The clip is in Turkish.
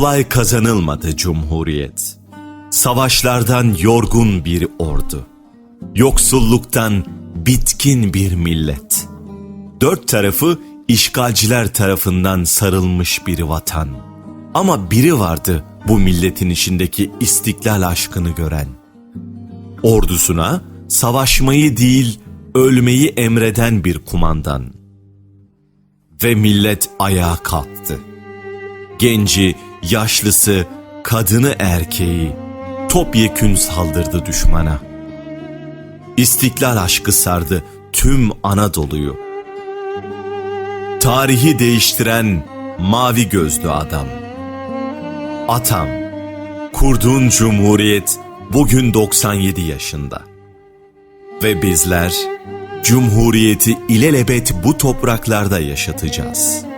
Kolay kazanılmadı Cumhuriyet. Savaşlardan yorgun bir ordu. Yoksulluktan bitkin bir millet. Dört tarafı işgalciler tarafından sarılmış bir vatan. Ama biri vardı bu milletin içindeki istiklal aşkını gören. Ordusuna savaşmayı değil ölmeyi emreden bir kumandan. Ve millet ayağa kalktı. Genci, yaşlısı, kadını erkeği topyekün saldırdı düşmana. İstiklal aşkı sardı tüm Anadolu'yu. Tarihi değiştiren mavi gözlü adam. Atam, kurduğun cumhuriyet bugün 97 yaşında. Ve bizler cumhuriyeti ilelebet bu topraklarda yaşatacağız.''